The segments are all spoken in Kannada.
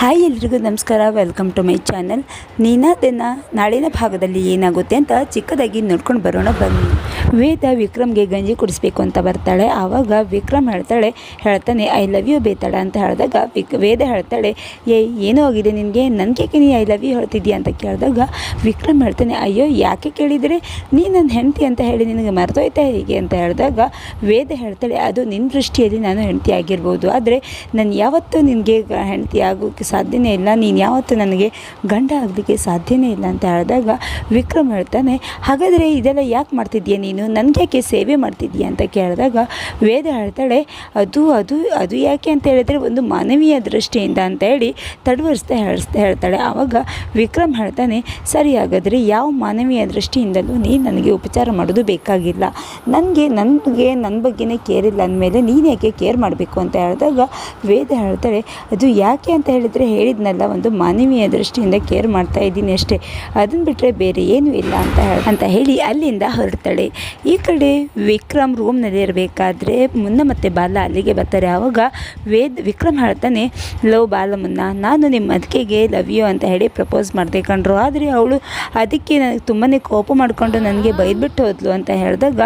ಹಾಯ್ ಎಲ್ರಿಗೂ ನಮಸ್ಕಾರ ವೆಲ್ಕಮ್ ಟು ಮೈ ಚಾನಲ್ ನೀನಾದನ್ನ ನಾಳಿನ ಭಾಗದಲ್ಲಿ ಏನಾಗುತ್ತೆ ಅಂತ ಚಿಕ್ಕದಾಗಿ ನೋಡ್ಕೊಂಡು ಬರೋಣ ಬನ್ನಿ. ವೇದ ವಿಕ್ರಮ್ಗೆ ಗಂಜಿ ಕುಡಿಸ್ಬೇಕು ಅಂತ ಬರ್ತಾಳೆ. ಆವಾಗ ವಿಕ್ರಮ್ ಹೇಳ್ತಾಳೆ, ಹೇಳ್ತಾನೆ ಐ ಲವ್ ಯು ಬೇತಾಳ ಅಂತ ಹೇಳಿದಾಗ ವಿಕ್, ವೇದ ಹೇಳ್ತಾಳೆ, ಏ, ಏನೂ ಆಗಿದೆ ನಿನಗೆ? ನನಗೆ ನೀ ಐ ಲವ್ ಯು ಹೇಳ್ತಿದ್ದೀಯ ಅಂತ ಕೇಳಿದಾಗ ವಿಕ್ರಮ್ ಹೇಳ್ತಾನೆ, ಅಯ್ಯೋ, ಯಾಕೆ ಕೇಳಿದರೆ? ನೀ ನನ್ನ ಹೆಂಡತಿ ಅಂತ ಹೇಳಿ ನಿನಗೆ ಮರ್ತೋಯ್ತಾ ಹೇಗೆ? ಅಂತ ಹೇಳಿದಾಗ ವೇದ ಹೇಳ್ತಾಳೆ, ಅದು ನಿನ್ನ ದೃಷ್ಟಿಯಲ್ಲಿ ನಾನು ಹೆಂಡತಿ ಆಗಿರ್ಬೋದು. ಆದರೆ ನಾನು ಯಾವತ್ತೂ ನಿನಗೆ ಹೆಂಡತಿ ಆಗೋಕ್ಕೆ ಸಾಧ್ಯನೇ ಇಲ್ಲ. ನೀನು ಯಾವತ್ತೂ ನನಗೆ ಗಂಡ ಆಗಲಿಕ್ಕೆ ಸಾಧ್ಯನೇ ಇಲ್ಲ ಅಂತ ಹೇಳಿದಾಗ ವಿಕ್ರಮ್ ಹೇಳ್ತಾನೆ, ಹಾಗಾದರೆ ಇದೆಲ್ಲ ಯಾಕೆ ಮಾಡ್ತಿದ್ಯಾ ನೀನು? ನನಗೆ ಯಾಕೆ ಸೇವೆ ಮಾಡ್ತಿದ್ಯಾ? ಅಂತ ಕೇಳಿದಾಗ ವೇದ ಹೇಳ್ತಾಳೆ, ಅದು ಅದು ಅದು ಯಾಕೆ ಅಂತ ಹೇಳಿದರೆ ಒಂದು ಮಾನವೀಯ ದೃಷ್ಟಿಯಿಂದ ಅಂತ ಹೇಳಿ ತಡವರಿಸ್ತಾ ಹೇಳಿಸ್ತಾ ಹೇಳ್ತಾಳೆ. ಆವಾಗ ವಿಕ್ರಮ್ ಹೇಳ್ತಾನೆ, ಸರಿ ಹಾಗಾದರೆ ಯಾವ ಮಾನವೀಯ ದೃಷ್ಟಿಯಿಂದಲೂ ನೀನು ನನಗೆ ಉಪಚಾರ ಮಾಡೋದು ಬೇಕಾಗಿಲ್ಲ. ನನಗೆ ನನಗೆ ನನ್ನ ಬಗ್ಗೆನೇ ಕೇರ್ ಇಲ್ಲ ಅಂದಮೇಲೆ ನೀನು ಯಾಕೆ ಕೇರ್ ಮಾಡಬೇಕು? ಅಂತ ಹೇಳಿದಾಗ ವೇದ ಹೇಳ್ತಾಳೆ, ಅದು ಯಾಕೆ ಅಂತ ಹೇಳಿದರೆ ಹೇಳಿದ್ನಲ್ಲ, ಒಂದು ಮಾನವೀಯ ದೃಷ್ಟಿಯಿಂದ ಕೇರ್ ಮಾಡ್ತಾ ಇದ್ದೀನಿ ಅಷ್ಟೇ. ಅದನ್ನು ಬಿಟ್ಟರೆ ಬೇರೆ ಏನೂ ಇಲ್ಲ ಅಂತ ಹೇಳಿ ಅಂತ ಹೇಳಿ ಅಲ್ಲಿಂದ ಹೊರಡ್ತಾಳೆ. ಈ ಕಡೆ ವಿಕ್ರಮ್ ರೂಮ್ನಲ್ಲಿ ಇರಬೇಕಾದ್ರೆ ಮುನ್ನ ಮತ್ತು ಬಾಲ ಅಲ್ಲಿಗೆ ಬರ್ತಾರೆ. ಆವಾಗ ವೇದ್, ವಿಕ್ರಮ್ ಹೇಳ್ತಾನೆ ಲವ್ ಬಾಲ ಮುನ್ನ ನಾನು ನಿಮ್ಮ ಅದಕ್ಕೆಗೆ ಲವ್ ಯು ಅಂತ ಹೇಳಿ ಪ್ರಪೋಸ್ ಮಾಡಿದೆ ಕಂಡ್ರು ಆದರೆ ಅವಳು ಅದಕ್ಕೆ ನನಗೆ ತುಂಬಾ ಕೋಪ ಮಾಡಿಕೊಂಡು ನನಗೆ ಬೈದ್ಬಿಟ್ಟು ಹೋದ್ಲು ಅಂತ ಹೇಳಿದಾಗ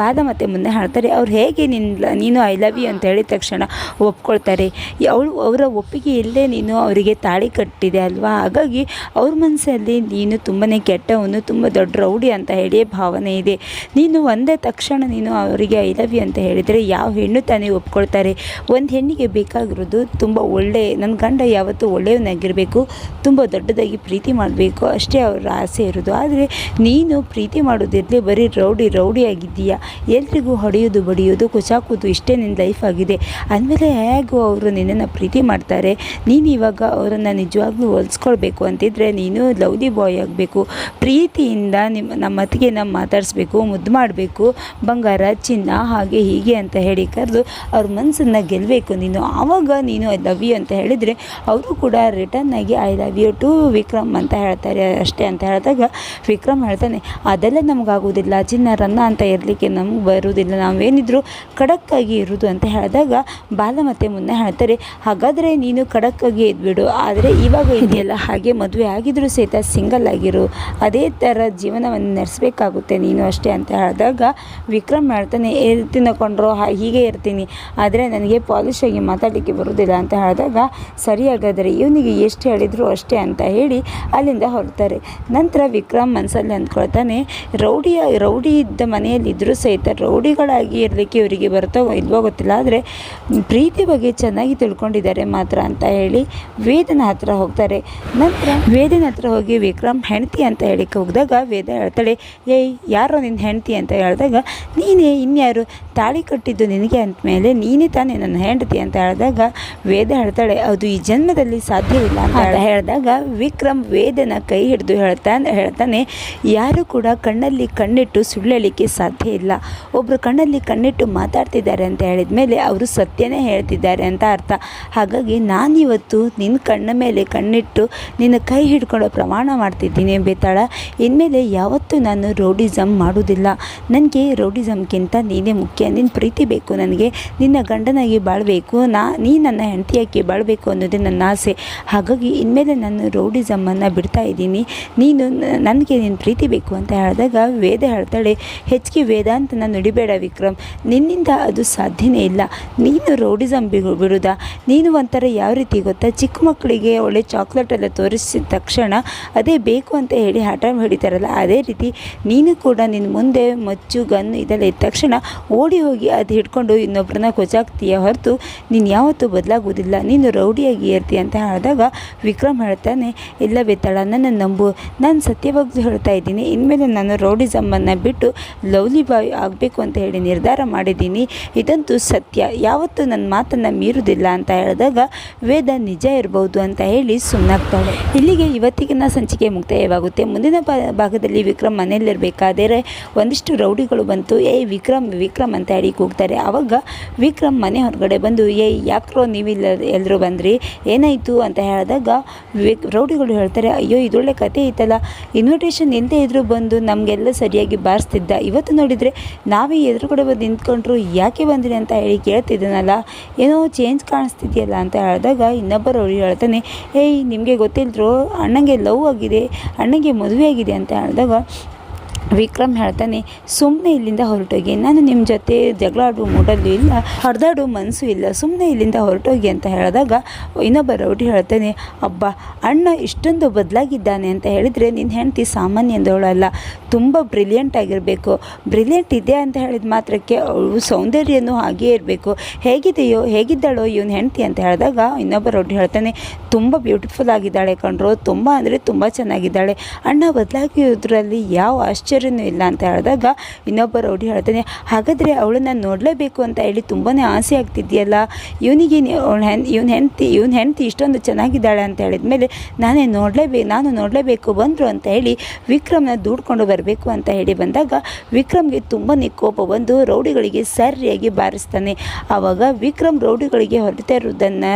ಬಾದ ಮತ್ತು ಮುಂದೆ ಹಾಡ್ತಾರೆ ಅವ್ರು ಹೇಗೆ ನಿನ್ನ ನೀನು ಐ ಲವ್ ಯು ಅಂತ ಹೇಳಿದ ತಕ್ಷಣ ಒಪ್ಕೊಳ್ತಾರೆ. ಅವಳು ಅವರ ಒಪ್ಪಿಗೆ ಇಲ್ಲದೆ ನೀನು ಅವರಿಗೆ ತಾಳಿ ಕಟ್ಟಿದೆ ಅಲ್ವಾ? ಹಾಗಾಗಿ ಅವ್ರ ಮನಸ್ಸಲ್ಲಿ ನೀನು ತುಂಬಾ ಕೆಟ್ಟವನು, ತುಂಬ ದೊಡ್ಡ ರೌಡಿ ಅಂತ ಹೇಳಿ ಭಾವನೆ ಇದೆ. ನೀನು ಒಂದೇ ತಕ್ಷಣ ನೀನು ಅವರಿಗೆ ಐ ಲವ್ ಯು ಅಂತ ಹೇಳಿದರೆ ಯಾವ ಹೆಣ್ಣು ತಾನೇ ಒಪ್ಕೊಳ್ತಾರೆ? ಒಂದು ಹೆಣ್ಣಿಗೆ ಬೇಕಾಗಿರೋದು ತುಂಬ ಒಳ್ಳೆ ನನ್ನ ಗಂಡ ಯಾವತ್ತೂ ಒಳ್ಳೆಯವನಾಗಿರಬೇಕು, ತುಂಬ ದೊಡ್ಡದಾಗಿ ಪ್ರೀತಿ ಮಾಡಬೇಕು, ಅಷ್ಟೇ ಅವರ ಆಸೆ ಇರೋದು. ಆದರೆ ನೀನು ಪ್ರೀತಿ ಮಾಡೋದಿರಲಿ, ಬರೀ ರೌಡಿ ರೌಡಿ ಆಗಿದ್ದೀಯಾ? ಎಲ್ರಿಗೂ ಹೊಡೆಯೋದು, ಬಡಿಯೋದು, ಕುಚಾಕೋದು ಇಷ್ಟೇ ನಿನ್ನ ಲೈಫ್ ಆಗಿದೆ. ಅಂದಮೇಲೆ ಹೇಗೂ ಅವರು ನಿನ್ನನ್ನು ಪ್ರೀತಿ ಮಾಡ್ತಾರೆ. ನೀನು ಇವಾಗ ಅವರನ್ನು ನಿಜವಾಗ್ಲೂ ಹೋಲಿಸ್ಕೊಳ್ಬೇಕು ಅಂತಿದ್ರೆ ನೀನು ಲವ್ಲಿ ಬಾಯ್ ಆಗಬೇಕು. ಪ್ರೀತಿಯಿಂದ ನಿಮ್ಮ ನಮ್ಮ ಅತ್ತಿಗೆ ನಮ್ಮ ಮಾತಾಡಿಸ್ಬೇಕು, ಮುದ್ದು ಮಾಡಬೇಕು. ಬಂಗಾರ, ಚಿನ್ನ, ಹಾಗೆ ಹೀಗೆ ಅಂತ ಹೇಳಿ ಕರೆದು ಅವ್ರ ಮನಸ್ಸನ್ನು ಗೆಲ್ಲಬೇಕು ನೀನು ಆವಾಗ ನೀನು ಐ ಲವ್ ಯು ಅಂತ ಹೇಳಿದರೆ ಅವರು ಕೂಡ ರಿಟರ್ನ್ ಆಗಿ I love you too Vikram ಅಂತ ಹೇಳ್ತಾರೆ ಅಷ್ಟೇ ಅಂತ ಹೇಳಿದಾಗ ವಿಕ್ರಮ್ ಹೇಳ್ತಾನೆ, ಅದೆಲ್ಲ ನಮಗಾಗೋದಿಲ್ಲ ಚಿನ್ನ ರನ್ನ ಅಂತ ಇರಲಿಕ್ಕೆ ನಮ್ಗೆ ಬರುವುದಿಲ್ಲ. ನಾವೇನಿದ್ರು ಖಡಕ್ಕಾಗಿ ಇರೋದು ಅಂತ ಹೇಳಿದಾಗ ಬಾಲ ಮತ್ತೆ ಮುನ್ನ ಹೇಳ್ತಾರೆ, ಹಾಗಾದರೆ ನೀನು ಖಡಕ್ಕಾಗಿ ಇದ್ಬಿಡು ಆದರೆ ಇವಾಗ ಇದೆಯಲ್ಲ, ಹಾಗೆ ಮದುವೆ ಆಗಿದ್ರು ಸಹಿತ ಸಿಂಗಲ್ ಆಗಿರು. ಅದೇ ಥರ ಜೀವನವನ್ನು ನಡೆಸಬೇಕಾಗುತ್ತೆ ನೀನು ಅಷ್ಟೇ ಅಂತ ಹೇಳಿದಾಗ ವಿಕ್ರಮ್ ಹೇಳ್ತಾನೆ ಇರ್ತೀನಿ ಕೊಂಡ್ರು ಹೀಗೆ ಇರ್ತೀನಿ. ಆದರೆ ನನಗೆ ಪಾಲಿಶ್ ಆಗಿ ಮಾತಾಡಲಿಕ್ಕೆ ಬರೋದಿಲ್ಲ ಅಂತ ಹೇಳಿದಾಗ ಸರಿ ಹಾಗಾದರೆ ಇವನಿಗೆ ಎಷ್ಟು ಹೇಳಿದ್ರು ಅಷ್ಟೇ ಅಂತ ಹೇಳಿ ಅಲ್ಲಿಂದ ಹೊರತಾರೆ ನಂತರ ವಿಕ್ರಮ್ ಮನಸ್ಸಲ್ಲಿ ಅಂದ್ಕೊಳ್ತಾನೆ ರೌಡಿಯ ರೌಡಿ ಇದ್ದ ಮನೆಯಲ್ಲಿದ್ದರೂ ಸಹಿತ ರೌಡಿಗಳಾಗಿ ಇರಲಿಕ್ಕೆ ಇವರಿಗೆ ಬರ್ತೋ ಇಲ್ವೋ ಗೊತ್ತಿಲ್ಲ. ಆದರೆ ಪ್ರೀತಿ ಬಗ್ಗೆ ಚೆನ್ನಾಗಿ ತಿಳ್ಕೊಂಡಿದ್ದಾರೆ ಮಾತ್ರ ಅಂತ ಹೇಳಿ ವೇದನ ಹತ್ರ ಹೋಗ್ತಾರೆ. ನಂತರ ವೇದನ ಹತ್ರ ಹೋಗಿ ವಿಕ್ರಮ್ ಹೆಂಡತಿ ಅಂತ ಹೇಳಿಕ್ಕೆ ಹೋಗಿದಾಗ ವೇದ ಹೇಳ್ತಾಳೆ ಏಯ್ ಯಾರೋ ನಿನ್ನ ಹೆಂಡತಿ ಅಂತ ಹೇಳಿದಾಗ ನೀನೇ ಇನ್ಯಾರು ತಾಳಿ ಕಟ್ಟಿದ್ದು ನಿನಗೆ ಅಂದಮೇಲೆ ನೀನೇ ತಾನೇ ನನ್ನ ಹೆಂಡತಿ ಅಂತ ಹೇಳಿದಾಗ ವೇದ ಹೇಳ್ತಾಳೆ ಅದು ಈ ಜನ್ಮದಲ್ಲಿ ಸಾಧ್ಯವಿಲ್ಲ ಅಂತ ಹೇಳಿದಾಗ ವಿಕ್ರಮ್ ವೇದನ ಕೈ ಹಿಡಿದು ಹೇಳ್ತಾನೆ ಹೇಳ್ತಾನೆ ಯಾರು ಕೂಡ ಕಣ್ಣಲ್ಲಿ ಕಣ್ಣಿಟ್ಟು ಸುಳ್ಳಲಿಕ್ಕೆ ಸಾಧ್ಯ ಇಲ್ಲ. ಒಬ್ಬರು ಕಣ್ಣಲ್ಲಿ ಕಣ್ಣಿಟ್ಟು ಮಾತಾಡ್ತಿದ್ದಾರೆ ಅಂತ ಹೇಳಿದ ಮೇಲೆ ಅವರು ಸತ್ಯನೇ ಹೇಳ್ತಿದ್ದಾರೆ ಅಂತ ಅರ್ಥ. ಹಾಗಾಗಿ ನಾನಿವತ್ತು ನಿನ್ನ ಕಣ್ಣ ಮೇಲೆ ಕಣ್ಣಿಟ್ಟು ನಿನ್ನ ಕೈ ಹಿಡ್ಕೊಳ್ಳೋ ಪ್ರಮಾಣ ಮಾಡ್ತಿದ್ದೀನಿ ಬೇತಾಳ. ಇನ್ಮೇಲೆ ಯಾವತ್ತೂ ನಾನು ರೌಡಿಸಮ್ ಮಾಡೋದಿಲ್ಲ ನನಗೆ ರೌಡಿಸಮ್ಗಿಂತ ನೀನೇ ಮುಖ್ಯ. ನಿನ್ನ ಪ್ರೀತಿ ಬೇಕು ನನಗೆ. ನಿನ್ನ ಗಂಡನಾಗಿ ಬಾಳಬೇಕು. ನಾ, ನೀ ನನ್ನ ಹೆಂಡತಿಯಾಗಿ ಬಾಳಬೇಕು ಅನ್ನೋದೇ ನನ್ನ ಆಸೆ. ಹಾಗಾಗಿ ಇನ್ಮೇಲೆ ನಾನು ರೌಡಿಸಮ್ಮನ್ನು ಬಿಡ್ತಾ ಇದ್ದೀನಿ. ನೀನು ನನಗೆ ನಿನ್ನ ಪ್ರೀತಿ ಬೇಕು ಅಂತ ಹೇಳಿದಾಗ ವೇದ ಹೇಳ್ತಾಳೆ ಹೆಚ್ಚಿಗೆ ವೇದಾಂತನ ನುಡಿಬೇಡ ವಿಕ್ರಮ್. ನಿನ್ನಿಂದ ಅದು ಸಾಧ್ಯನೇ ಇಲ್ಲ. ನೀನು ರೌಡಿಸಮ್ ಬಿಡು ಬಿಡುದಾ. ನೀನು ಒಂಥರ ಯಾವ ರೀತಿ ಗೊತ್ತಾ? ಚಿಕ್ಕ ಮಕ್ಕಳಿಗೆ ಒಳ್ಳೆ ಚಾಕ್ಲೇಟ್ ಎಲ್ಲ ತೋರಿಸಿದ ತಕ್ಷಣ ಅದೇ ಬೇಕು ಅಂತ ಹೇಳಿ ಹಠ ಹಿಡಿತಾರಲ್ಲ, ಅದೇ ರೀತಿ ನೀನು ಕೂಡ ನಿನ್ನ ಮುಂದೆ ಮಚ್ಚು ಗನ್ನು ಇದೆಲ್ಲ ಇದ್ದ ತಕ್ಷಣ ಓಡಿ ಹೋಗಿ ಅದು ಹಿಡ್ಕೊಂಡು ಇನ್ನೊಬ್ಬರನ್ನ ಕೊಚಾಕ್ತೀಯ ಹೊರತು ನೀನು ಯಾವತ್ತೂ ಬದಲಾಗೋದಿಲ್ಲ ನೀನು ರೌಡಿಯಾಗಿ ಇರ್ತೀಯ ಅಂತ ಹೇಳಿದಾಗ ವಿಕ್ರಮ್ ಹೇಳ್ತಾನೆ, ಇಲ್ಲ ಬೇತಾಳ ನನ್ನ ನಂಬು, ನಾನು ಸತ್ಯವಾಗ್ದು ಹೇಳ್ತಾ ಇದ್ದೀನಿ, ಇನ್ಮೇಲೆ ನಾನು ರೌಡಿಸಮ್ಮನ್ನು ಬಿಟ್ಟು ಲವ್ಲಿ ಬಾಯ್ ಆಗಬೇಕು ಅಂತ ಹೇಳಿ ನಿರ್ಧಾರ ಮಾಡಿದ್ದೀನಿ, ಇದಂತೂ ಸತ್ಯ, ಯಾವತ್ತೂ ನನ್ನ ಮಾತನ್ನು ಮೀರುವುದಿಲ್ಲ ಅಂತ ಹೇಳಿದಾಗ ವೇದ ನಿಜ ಇರ್ಬೋದು ಅಂತ ಹೇಳಿ ಸುಮ್ಮನಾಗ್ತಾಳೆ ಇಲ್ಲಿಗೆ ಇವತ್ತಿಗಿನ ಸಂಚಿಕೆ ಮುಕ್ತಾಯವಾಗುತ್ತೆ. ಮುಂದಿನ ಭಾಗದಲ್ಲಿ ವಿಕ್ರಮ್ ಮನೆಯಲ್ಲಿರಬೇಕಾದರೆ ಒಂದಿಷ್ಟು ರೌಡಿಗಳು ಬಂತು. ಏ, ವಿಕ್ರಮ್ ವಿಕ್ರಮ್ ಅಂತ ಹೇಳಿ ಕೂಗ್ತಾರೆ. ಆವಾಗ ವಿಕ್ರಮ್ ಮನೆ ಹೊರಗಡೆ ಬಂದು, ಏ, ಯಾಕ್ರೋ ನೀವಿಲ್ಲ ಎಲ್ಲರೂ ಬಂದ್ರಿ? ಏನಾಯಿತು? ಅಂತ ಹೇಳಿದಾಗ ವಿಕ್, ರೌಡಿಗಳು ಹೇಳ್ತಾರೆ, ಅಯ್ಯೋ ಇದೊಳ್ಳೆ ಕತೆ ಐತಲ್ಲ. ಇನ್ವಿಟೇಷನ್ ಎಂತ ಇದ್ರೂ ಬಂದು ನಮಗೆಲ್ಲ ಸರಿಯಾಗಿ ಬಾರಿಸ್ತಿದ್ದ. ಇವತ್ತು ನೋಡಿದರೆ ನಾವೇ ಎದುರುಗಡೆ ಬಂದು ನಿಂತ್ಕೊಂಡ್ರು ಯಾಕೆ ಬಂದ್ರಿ ಅಂತ ಹೇಳಿ ಕೇಳ್ತಿದ್ದನಲ್ಲ ಏನೋ ಚೇಂಜ್ ಕಾಣಿಸ್ತಿದೆಯಲ್ಲ? ಅಂತ ಹೇಳಿದಾಗ ಇನ್ನೊಬ್ಬ ಅವ್ರು ಹೇಳ್ತಾನೆ ಏಯ್ ನಿಮಗೆ ಗೊತ್ತಿಲ್ಲದ್ರು ಅಣ್ಣಂಗೆ ಲವ್ ಆಗಿದೆ ಅಣ್ಣಂಗೆ ಮದುವೆ ಆಗಿದೆ ಅಂತ ಹೇಳಿದಾಗ ವಿಕ್ರಮ್ ಹೇಳ್ತಾನೆ ಸುಮ್ಮನೆ ಇಲ್ಲಿಂದ ಹೊರಟೋಗಿ, ನಾನು ನಿಮ್ಮ ಜೊತೆ ಜಗಳ ಆಡುವ ಮೂಡಲ್ಲೂ ಇಲ್ಲ ಹೊಡೆದಾಡುವ ಮನಸ್ಸು ಇಲ್ಲ ಸುಮ್ಮನೆ ಇಲ್ಲಿಂದ ಹೊರಟೋಗಿ ಅಂತ ಹೇಳಿದಾಗ ಇನ್ನೊಬ್ಬ ರೌಡಿ ಹೇಳ್ತಾನೆ, ಅಬ್ಬ, ಅಣ್ಣ ಇಷ್ಟೊಂದು ಬದಲಾಗಿದ್ದಾನೆ ಅಂತ ಹೇಳಿದರೆ ನಿನ್ನ ಹೆಂಡತಿ ಸಾಮಾನ್ಯ ಎಂದವಳಲ್ಲ ತುಂಬ ಬ್ರಿಲಿಯಂಟ್ ಆಗಿರಬೇಕು ಬ್ರಿಲಿಯಂಟ್ ಇದೆ ಅಂತ ಹೇಳಿದ ಮಾತ್ರಕ್ಕೆ ಅವಳು ಸೌಂದರ್ಯನೂ ಹಾಗೇ ಇರಬೇಕು, ಹೇಗಿದೆಯೋ, ಹೇಗಿದ್ದಾಳೋ ಇವನು ಹೆಂಡತಿ ಅಂತ ಹೇಳಿದಾಗ ಇನ್ನೊಬ್ಬ ರೌಡಿ ಹೇಳ್ತಾನೆ, ತುಂಬ ಬ್ಯೂಟಿಫುಲ್ ಆಗಿದ್ದಾಳೆ ಕಣ್ರು, ತುಂಬ ಅಂದರೆ ತುಂಬ ಚೆನ್ನಾಗಿದ್ದಾಳೆ, ಅಣ್ಣ ಬದಲಾಗಿರೋದ್ರಲ್ಲಿ ಯಾವ ಆಶ್ಚರ್ಯನೂ ಇಲ್ಲ ಅಂತ ಹೇಳಿದಾಗ ಇನ್ನೊಬ್ಬ ರೌಡಿ ಹೇಳ್ತಾನೆ, ಹಾಗಾದರೆ ಅವಳನ್ನು ನೋಡಲೇಬೇಕು ಅಂತ ಹೇಳಿ ತುಂಬಾ ಆಸೆ ಆಗ್ತಿದೆಯಲ್ಲ? ಇವನಿಗೆ ಅವಳ ಹೆಣ್, ಇವನ ಹೆಂಡ್ತಿ, ಇವನ ಹೆಂಡತಿ ಇಷ್ಟೊಂದು ಚೆನ್ನಾಗಿದ್ದಾಳೆ ಅಂತ ಹೇಳಿದ್ಮೇಲೆ ನಾನೇ ನೋಡಲೇಬೇಕು ನಾನು ನೋಡಲೇಬೇಕು, ಬಂದರು ಅಂತ ಹೇಳಿ ವಿಕ್ರಮ್ನ ದೂಡ್ಕೊಂಡು ಬರಬೇಕು ಅಂತ ಹೇಳಿ ಬಂದಾಗ ವಿಕ್ರಮ್ಗೆ ತುಂಬಾ ಕೋಪ ಬಂದು ರೌಡಿಗಳಿಗೆ ಸರಿಯಾಗಿ ಬಾರಿಸ್ತಾನೆ. ಆವಾಗ ವಿಕ್ರಮ್ ರೌಡಿಗಳಿಗೆ ಹೊರಡ್ತಾ ಇರುವುದನ್ನು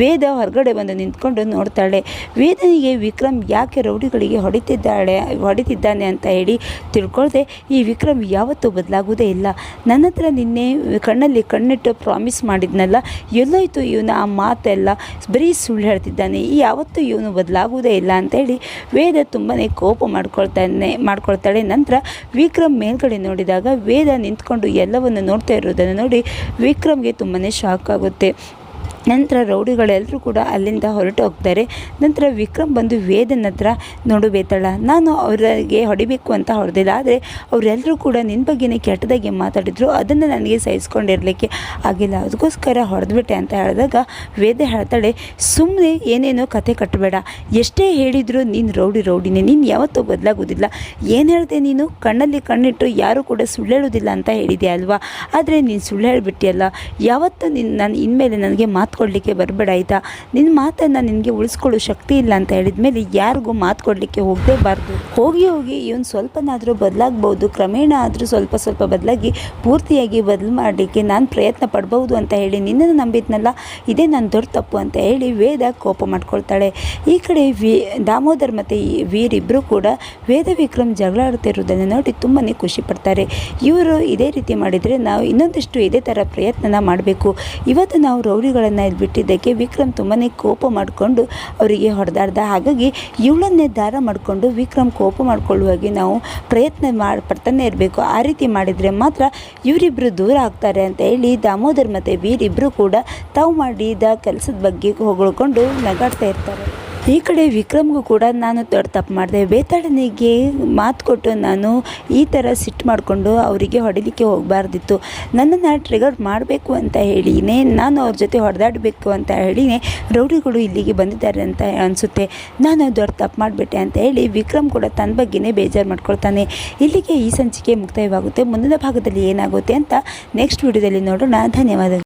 ವೇದ ಹೊರಗಡೆ ಬಂದು ನಿಂತ್ಕೊಂಡು ನೋಡ್ತಾಳೆ. ವೇದನಿಗೆ ವಿಕ್ರಮ್ ಯಾಕೆ ರೌಡಿಗಳಿಗೆ ಹೊಡಿತಿದ್ದಾಳೆ, ಹೊಡಿತಿದ್ದಾನೆ ಅಂತ ಹೇಳಿ ತಿಳ್ಕೊಳ್ದೆ, ಈ ವಿಕ್ರಮ್ ಯಾವತ್ತೂ ಬದಲಾಗುವುದೇ ಇಲ್ಲ. ನನ್ನ ಹತ್ರ ನಿನ್ನೆ ಕಣ್ಣಲ್ಲಿ ಕಣ್ಣಿಟ್ಟು ಪ್ರಾಮಿಸ್ ಮಾಡಿದ್ನಲ್ಲ, ಎಲ್ಲೋಯ್ತು ಇವನು ಆ ಮಾತೆಲ್ಲ. ಬರೀ ಸುಳ್ಳು ಹೇಳ್ತಿದ್ದಾನೆ, ಈ ಯಾವತ್ತೂ ಇವನು ಬದಲಾಗುವುದೇ ಇಲ್ಲ ಅಂತೇಳಿ ವೇದ ತುಂಬಾ ಕೋಪ ಮಾಡ್ಕೊಳ್ತಾನೆ, ಮಾಡ್ಕೊಳ್ತಾಳೆ. ನಂತರ ವಿಕ್ರಮ್ ಮೇಲ್ಗಡೆ ನೋಡಿದಾಗ ವೇದ ನಿಂತ್ಕೊಂಡು ಎಲ್ಲವನ್ನು ನೋಡ್ತಾ ಇರೋದನ್ನು ನೋಡಿ ವಿಕ್ರಮ್ಗೆ ತುಂಬಾ ಶಾಕ್ ಆಗುತ್ತೆ. ನಂತರ ರೌಡಿಗಳೆಲ್ಲರೂ ಕೂಡ ಅಲ್ಲಿಂದ ಹೊರಟು ಹೋಗ್ತಾರೆ. ನಂತರ ವಿಕ್ರಮ್ ಬಂದು ವೇದನ ಹತ್ರ, ನೋಡು ಬೇತಾಳ ನಾನು ಅವರಿಗೆ ಹೊಡಿಬೇಕು ಅಂತ ಹೊಡೆದಿಲ್ಲ, ಆದರೆ ಅವರೆಲ್ಲರೂ ಕೂಡ ನಿನ್ನ ಬಗ್ಗೆನೇ ಕೆಟ್ಟದಾಗಿ ಮಾತಾಡಿದ್ರು, ಅದನ್ನು ನನಗೆ ಸಹಿಸ್ಕೊಂಡಿರಲಿಕ್ಕೆ ಆಗಿಲ್ಲ. ಅದಕ್ಕೋಸ್ಕರ ಹೊಡೆದ್ಬಿಟ್ಟೆ ಅಂತ ಹೇಳಿದಾಗ ವೇದ ಹೇಳ್ತಾಳೆ ಸುಮ್ಮನೆ ಏನೇನೋ ಕತೆ ಕಟ್ಟಬೇಡ ಎಷ್ಟೇ ಹೇಳಿದರೂ ನೀನು ರೌಡಿ ರೌಡಿನೇ, ನೀನು ಯಾವತ್ತೂ ಬದಲಾಗೋದಿಲ್ಲ. ಏನು ಹೇಳಿದೆ ನೀನು? ಕಣ್ಣಲ್ಲಿ ಕಣ್ಣಿಟ್ಟು ಯಾರೂ ಕೂಡ ಸುಳ್ಳು ಹೇಳೋದಿಲ್ಲ ಅಂತ ಹೇಳಿದೆ ಅಲ್ವಾ? ಆದರೆ ನೀನು ಸುಳ್ಳು ಹೇಳಿಬಿಟ್ಟಿಯಲ್ಲ, ಯಾವತ್ತೂ ನಿನ್ನ ನಾನು, ಇನ್ಮೇಲೆ ನನಗೆ ಮಾತು ಕೊಡಲಿಕ್ಕೆ ಬರಬೇಡ ಆಯಿತಾ? ನಿನ್ನ ಮಾತನ್ನು ನಿನಗೆ ಉಳಿಸ್ಕೊಳ್ಳೋ ಶಕ್ತಿ ಇಲ್ಲ ಅಂತ ಹೇಳಿದ ಮೇಲೆ ಯಾರಿಗೂ ಮಾತು ಕೊಡಲಿಕ್ಕೆ ಹೋಗಲೇಬಾರ್ದು ಹೋಗಿ ಹೋಗಿ ಇವನು ಸ್ವಲ್ಪನಾದರೂ ಬದಲಾಗ್ಬೋದು, ಕ್ರಮೇಣ ಆದರೂ ಸ್ವಲ್ಪ ಸ್ವಲ್ಪ ಬದಲಾಗಿ ಪೂರ್ತಿಯಾಗಿ ಬದಲು ಮಾಡಲಿಕ್ಕೆ ನಾನು ಪ್ರಯತ್ನ ಪಡ್ಬೋದು ಅಂತ ಹೇಳಿ ನಿನ್ನನ್ನು ನಂಬಿದ್ನಲ್ಲ, ಇದೇ ನನ್ನ ದೊಡ್ಡ ತಪ್ಪು ಅಂತ ಹೇಳಿ ವೇದ ಕೋಪ ಮಾಡ್ಕೊಳ್ತಾಳೆ. ಈ ಕಡೆ ವಿ, ದಾಮೋದರ್ ಮತ್ತು ವೀರಿಬ್ಬರೂ ಕೂಡ ವೇದ ವಿಕ್ರಮ್ ಜಗಳ ಆಡ್ತಿರೋದನ್ನು ನೋಡಿ ತುಂಬಾ ಖುಷಿ ಪಡ್ತಾರೆ. ಇವರು ಇದೇ ರೀತಿ ಮಾಡಿದರೆ ನಾವು ಇನ್ನೊಂದಿಷ್ಟು ಇದೇ ಥರ ಪ್ರಯತ್ನನ ಮಾಡಬೇಕು. ಇವತ್ತು ನಾವು ರೌಡಿಗಳನ್ನು ಇಲ್ಲಿ ಬಿಟ್ಟಿದ್ದಕ್ಕೆ ವಿಕ್ರಮ್ ತುಂಬಾ ಕೋಪ ಮಾಡಿಕೊಂಡು ಅವರಿಗೆ ಹೊಡೆದಾಡ್ದ ಹಾಗಾಗಿ ಇವಳನ್ನೇ ದಾರ ಮಾಡಿಕೊಂಡು ವಿಕ್ರಮ್ ಕೋಪ ಮಾಡ್ಕೊಳ್ಳುವಾಗೆ ನಾವು ಪ್ರಯತ್ನ ಮಾಡಿ, ಪಡ್ತಾನೆ ಇರಬೇಕು. ಆ ರೀತಿ ಮಾಡಿದರೆ ಮಾತ್ರ ಇವರಿಬ್ಬರು ದೂರ ಆಗ್ತಾರೆ ಅಂತ ಹೇಳಿ ದಾಮೋದರ್ ಮತ್ತು ವೀರಿಬ್ಬರು ಕೂಡ ತಾವು ಮಾಡಿದ ಕೆಲಸದ ಬಗ್ಗೆ ಹೊಗಳ್ಕೊಂಡು ನಗಾಡ್ತಾ ಇರ್ತಾರೆ. ಈ ಕಡೆ ವಿಕ್ರಮ್ಗೂ ಕೂಡ ನಾನು ದೊಡ್ಡ ತಪ್ಪು ಮಾಡಿದೆ. ಬೇತಾಳನಿಗೆ ಮಾತು ಕೊಟ್ಟು ನಾನು ಈ ಥರ ಸಿಟ್ಟು ಮಾಡಿಕೊಂಡು ಅವರಿಗೆ ಹೊಡಿಲಿಕ್ಕೆ ಹೋಗಬಾರ್ದಿತ್ತು. ನನ್ನನ್ನು ಟ್ರಿಗರ್ ಮಾಡಬೇಕು ಅಂತ ಹೇಳಿನೇ, ನಾನು ಅವ್ರ ಜೊತೆ ಹೊಡೆದಾಡಬೇಕು ಅಂತ ಹೇಳಿನೇ ರೌಡಿಗಳು ಇಲ್ಲಿಗೆ ಬಂದಿದ್ದಾರೆ ಅಂತ ಅನಿಸುತ್ತೆ. ನಾನು ದೊಡ್ಡ ತಪ್ಪು ಮಾಡಿಬಿಟ್ಟೆ ಅಂತ ಹೇಳಿ ವಿಕ್ರಮ್ ಕೂಡ ತನ್ನ ಬಗ್ಗೆನೇ ಬೇಜಾರು ಮಾಡ್ಕೊಳ್ತಾನೆ. ಇಲ್ಲಿಗೆ ಈ ಸಂಚಿಕೆ ಮುಕ್ತಾಯವಾಗುತ್ತೆ. ಮುಂದಿನ ಭಾಗದಲ್ಲಿ ಏನಾಗುತ್ತೆ ಅಂತ ನೆಕ್ಸ್ಟ್ ವಿಡಿಯೋದಲ್ಲಿ ನೋಡೋಣ. ಧನ್ಯವಾದಗಳು.